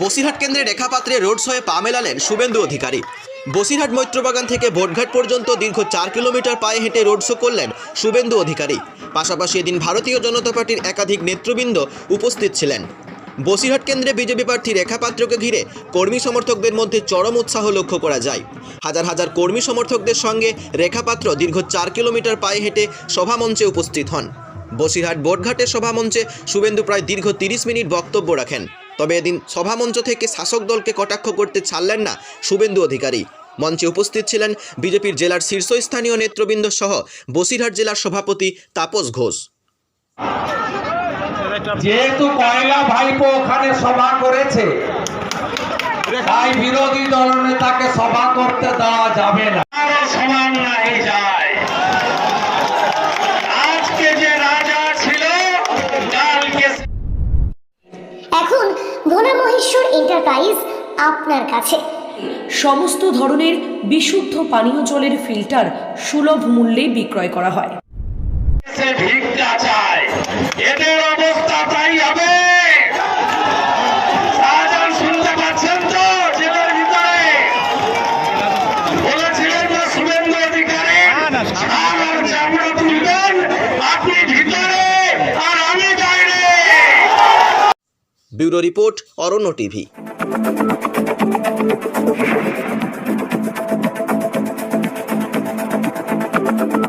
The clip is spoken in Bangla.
বসিরহাট কেন্দ্রে রেখাপাত্রে রোড শোয়ে পা মেলালেন শুভেন্দু অধিকারী। বসিরহাট মৈত্রবাগান থেকে ভোটঘাট পর্যন্ত দীর্ঘ চার কিলোমিটার পায়ে হেঁটে রোড শো করলেন শুভেন্দু অধিকারী। পাশাপাশি এদিন ভারতীয় জনতা পার্টির একাধিক নেতৃবৃন্দ উপস্থিত ছিলেন। বসিরহাট কেন্দ্রে বিজেপি প্রার্থী রেখা পাত্রকে ঘিরে কর্মী সমর্থকদের মধ্যে চরম উৎসাহ লক্ষ্য করা যায়। হাজার হাজার কর্মী সমর্থকদের সঙ্গে রেখা পাত্র দীর্ঘ চার কিলোমিটার পায়ে হেঁটে সভামঞ্চে উপস্থিত হন। বসিরহাট বোটঘাটের সভামঞ্চে শুভেন্দু প্রায় দীর্ঘ তিরিশ মিনিট বক্তব্য রাখেন। তবে এদিন সভামঞ্চ থেকে শাসক দলকে কটাক্ষ করতে ছাড়লেন না শুভেন্দু অধিকারী। মঞ্চে উপস্থিত ছিলেন বিজেপির জেলার শীর্ষস্থানীয় নেতৃবৃন্দ সহ বসিরহাট জেলার সভাপতি তাপস ঘোষ। যেহেতু কয়লা ভাইপো ওখানে সভা করেছে তাই বিরোধী দলনেতাকে সভা করতে দেওয়া যাবে না। সমান নাহি মহেশ্বর এন্টারপ্রাইজ আপনার কাছে। সমস্ত ধরনের বিশুদ্ধ পানীয় জলের ফিল্টার সুলভ মূল্যে বিক্রয় করা হয়। ভিক্ষা চায়। Bureau report Aranya TV.